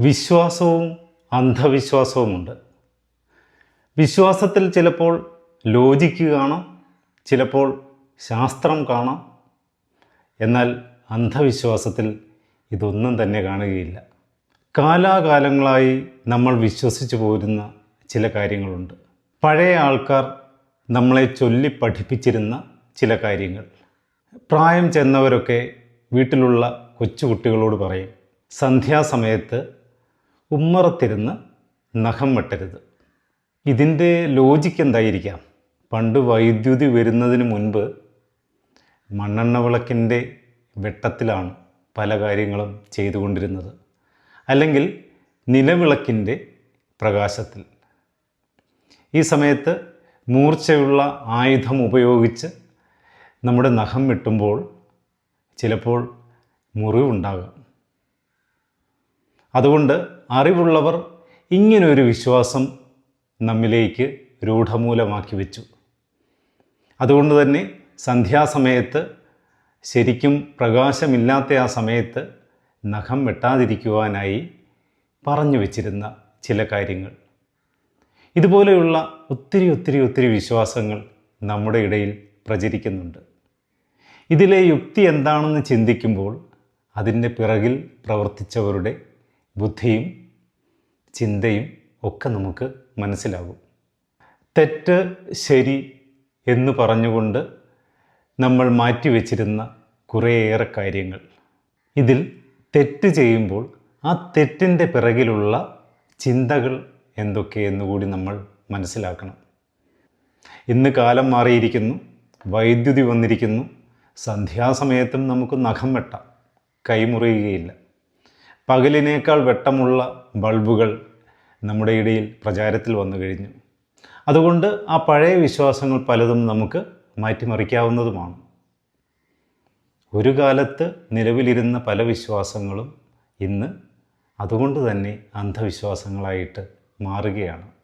വിശ്വാസവും അന്ധവിശ്വാസവുമുണ്ട്. വിശ്വാസത്തിൽ ചിലപ്പോൾ ലോജിക്ക് കാണാം ചിലപ്പോൾ ശാസ്ത്രം കാണാം. എന്നാൽ അന്ധവിശ്വാസത്തിൽ ഇതൊന്നും തന്നെ കാണുകയില്ല. കാലാകാലങ്ങളായി നമ്മൾ വിശ്വസിച്ചു പോരുന്ന ചില കാര്യങ്ങളുണ്ട്. പഴയ ആൾക്കാർ നമ്മളെ ചൊല്ലി പഠിപ്പിച്ചിരുന്ന ചില കാര്യങ്ങൾ. പ്രായം ചെന്നവരൊക്കെ വീട്ടിലുള്ള കൊച്ചുകുട്ടികളോട് പറയും സന്ധ്യാസമയത്ത് ഉമ്മറത്തിരുന്ന് നഖം വെട്ടരുത്. ഇതിന്റെ ലോജിക്ക് എന്തായിരിക്കാം? പണ്ട് വൈദ്യുതി വരുന്നതിന് മുൻപ് മണ്ണെണ്ണ വിളക്കിന്റെ വെട്ടത്തിലാണ് പല കാര്യങ്ങളും ചെയ്തുകൊണ്ടിരുന്നത്. അല്ലെങ്കിൽ നിലവിളക്കിന്റെ പ്രകാശത്തിൽ. ഈ സമയത്ത് മൂർച്ചയുള്ള ആയുധം ഉപയോഗിച്ച് നമ്മുടെ നഖം വെട്ടുമ്പോൾ ചിലപ്പോൾ മുറിവുണ്ടാകാം. അതുകൊണ്ട് അറിവുള്ളവർ ഇങ്ങനൊരു വിശ്വാസം നമ്മിലേക്ക് രൂഢമൂലമാക്കി വെച്ചു. അതുകൊണ്ട് തന്നെ സന്ധ്യാസമയത്ത് ശരിക്കും പ്രകാശമില്ലാത്ത ആ സമയത്ത് നഖം വെട്ടാതിരിക്കുവാനായി പറഞ്ഞു വച്ചിരുന്ന ചില കാര്യങ്ങൾ. ഇതുപോലെയുള്ള ഒത്തിരി ഒത്തിരി ഒത്തിരി വിശ്വാസങ്ങൾ നമ്മുടെ ഇടയിൽ പ്രചരിക്കുന്നുണ്ട്. ഇതിലെ യുക്തി എന്താണെന്ന് ചിന്തിക്കുമ്പോൾ അതിന്റെ പിറകിൽ പ്രവർത്തിച്ചവരുടെ ബുദ്ധിയും ചിന്തയും ഒക്കെ നമുക്ക് മനസ്സിലാകും. തെറ്റ് ശരി എന്ന് പറഞ്ഞുകൊണ്ട് നമ്മൾ മാറ്റിവെച്ചിരുന്ന കുറേയേറെ കാര്യങ്ങൾ. ഇതിൽ തെറ്റ് ചെയ്യുമ്പോൾ ആ തെറ്റിന്റെ പിറകിലുള്ള ചിന്തകൾ എന്തൊക്കെയെന്ന് കൂടി നമ്മൾ മനസ്സിലാക്കണം. ഇന്ന് കാലം മാറിയിരിക്കുന്നു വൈദ്യുതി വന്നിരിക്കുന്നു സന്ധ്യാസമയത്തും നമുക്ക് നഖം വെട്ടാം കൈമുറിയുകയില്ല പകലിനേക്കാൾ വെട്ടമുള്ള ബൾബുകൾ നമ്മുടെ ഇടയിൽ പ്രചാരത്തിൽ വന്നു കഴിഞ്ഞു. അതുകൊണ്ട് ആ പഴയ വിശ്വാസങ്ങൾ പലതും നമുക്ക് മാറ്റിമറിക്കാവുന്നതുമാണ്. ഒരു കാലത്ത് നിലവിലിരുന്ന പല വിശ്വാസങ്ങളും ഇന്ന് അതുകൊണ്ട് തന്നെ അന്ധവിശ്വാസങ്ങളായിട്ട് മാറുകയാണ്.